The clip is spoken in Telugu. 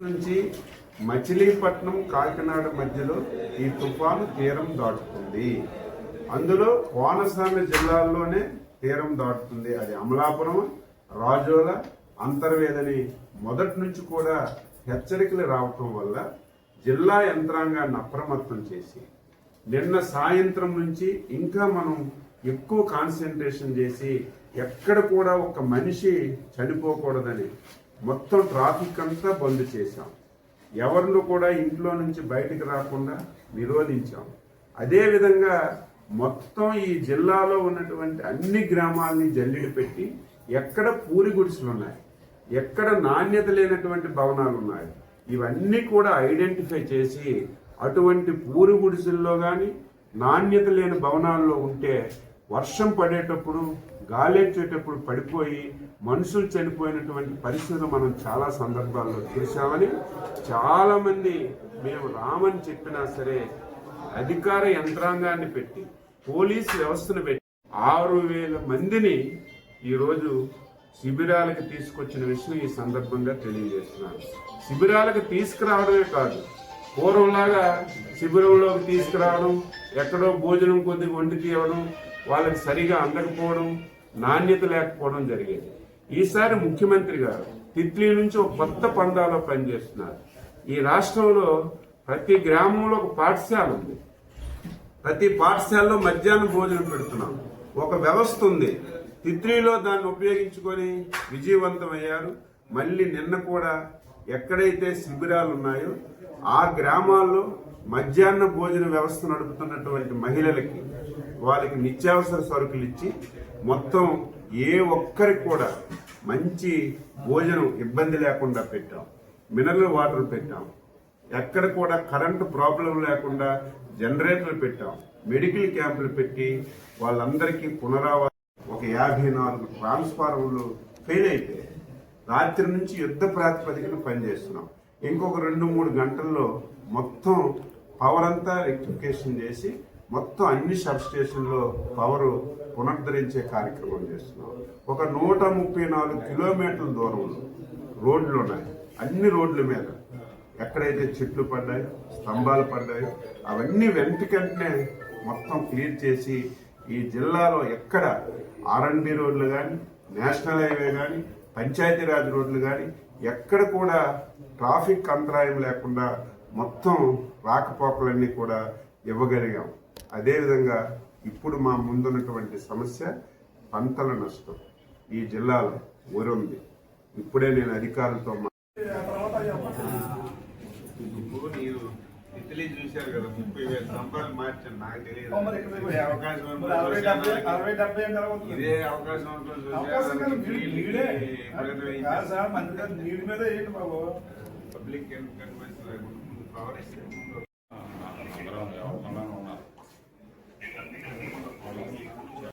నుంచి మచిలీపట్నం కాకినాడ మధ్యలో ఈ తుఫాను తీరం దాటుతుంది. అందులో కోనసీమ జిల్లాల్లోనే తీరం దాటుతుంది. అది అమలాపురం రాజోల అంతర్వేదని మొదటి నుంచి కూడా హెచ్చరికలు రావటం వల్ల జిల్లా యంత్రాంగాన్ని అప్రమత్తం చేసి నిన్న సాయంత్రం నుంచి ఇంకా మనం ఎక్కువ కాన్సన్ట్రేషన్ చేసి ఎక్కడ కూడా ఒక మనిషి చనిపోకూడదని మొత్తం ట్రాఫిక్ అంతా బంద్ చేశాం. ఎవరిని కూడా ఇంట్లో నుంచి బయటికి రాకుండా నిరోధించాం. అదేవిధంగా మొత్తం ఈ జిల్లాలో ఉన్నటువంటి అన్ని గ్రామాలని జల్లిడి పెట్టి ఎక్కడ పూరి గుడిసెలు ఉన్నాయి ఎక్కడ నాణ్యత లేనటువంటి భవనాలు ఉన్నాయి ఇవన్నీ కూడా ఐడెంటిఫై చేసి అటువంటి పూరి గుడిసెల్లో కానీ నాణ్యత లేని భవనాల్లో ఉంటే వర్షం పడేటప్పుడు గాలెచ్చేటప్పుడు పడిపోయి మనుషులు చనిపోయినటువంటి పరిస్థితులు మనం చాలా సందర్భాల్లో చూసామని చాలామంది మేము రామని చెప్పినా సరే అధికార యంత్రాంగాన్ని పెట్టి పోలీస్ వ్యవస్థను పెట్టి ఆరు వేల మందిని ఈరోజు శిబిరాలకు తీసుకొచ్చిన విషయం ఈ సందర్భంగా తెలియజేస్తున్నాను. శిబిరాలకు తీసుకురావడమే కాదు పూర్వంలాగా శిబిరంలోకి తీసుకురావడం ఎక్కడో భోజనం కొద్దిగా వండి తీయడం వాళ్ళకి సరిగా అందకపోవడం నాణ్యత లేకపోవడం జరిగేది. ఈసారి ముఖ్యమంత్రి గారు తిత్లీ నుంచి ఒక కొత్త పందాలో పనిచేస్తున్నారు. ఈ రాష్ట్రంలో ప్రతి గ్రామంలో ఒక పాఠశాల ఉంది. ప్రతి పాఠశాలలో మధ్యాహ్నం భోజనం పెడుతున్నాం. ఒక వ్యవస్థ ఉంది. తిత్రిలో దాన్ని ఉపయోగించుకొని విజయవంతమయ్యారు మళ్ళీ నిన్న కూడా ఎక్కడైతే శిబిరాలు ఉన్నాయో ఆ గ్రామాల్లో మధ్యాహ్న భోజన వ్యవస్థ నడుపుతున్నటువంటి మహిళలకి వాళ్ళకి నిత్యావసర సరుకులు ఇచ్చి మొత్తం ఏ ఒక్కరికి కూడా మంచి భోజనం ఇబ్బంది లేకుండా పెట్టాం. మినరల్ వాటర్ పెట్టాం. ఎక్కడ కూడా కరెంటు ప్రాబ్లం లేకుండా జనరేటర్లు పెట్టాం. మెడికల్ క్యాంపులు పెట్టి వాళ్ళందరికీ పునరావాసం ఒక యాభై నాలుగు ట్రాన్స్ఫార్మర్లు ఫెయిల్ అయిపోయాయి. రాత్రి నుంచి యుద్ధ ప్రాతిపదికన పనిచేస్తున్నాం ఇంకొక రెండు మూడు గంటల్లో మొత్తం పవర్ అంతా రెక్టిఫికేషన్ చేసి మొత్తం అన్ని సబ్ స్టేషన్లో పవర్ పునరుద్ధరించే కార్యక్రమం చేస్తున్నాం. ఒక నూట ముప్పై నాలుగు కిలోమీటర్ల దూరంలో రోడ్లు ఉన్నాయి. అన్ని రోడ్ల మీద. ఎక్కడైతే చెట్లు పడ్డాయి స్తంభాలు పడ్డాయి అవన్నీ వెంటకంటనే మొత్తం క్లియర్ చేసి ఈ జిల్లాలో ఎక్కడ ఆర్ఎన్బి రోడ్లు కానీ నేషనల్ హైవే కానీ పంచాయతీరాజ్ రోడ్లు కానీ ఎక్కడ కూడా ట్రాఫిక్ అంతరాయం లేకుండా మొత్తం రాకపోకలన్నీ కూడా ఇవ్వగలిగాం. అదేవిధంగా ఇప్పుడు మా ముందున్నటువంటి సమస్య పంటల నష్టం. ఈ జిల్లాలో ఊరుంది ఇప్పుడే నేను అధికారులతో మా- ఇప్పుడు మీరు ఇటలీ చూశారు కదా ముప్పై వేల మార్చాను నాకు తెలియదు. అవకాశం? ఇదే అవకాశం పబ్లిక్ కన్వెన్స్ లేకుండా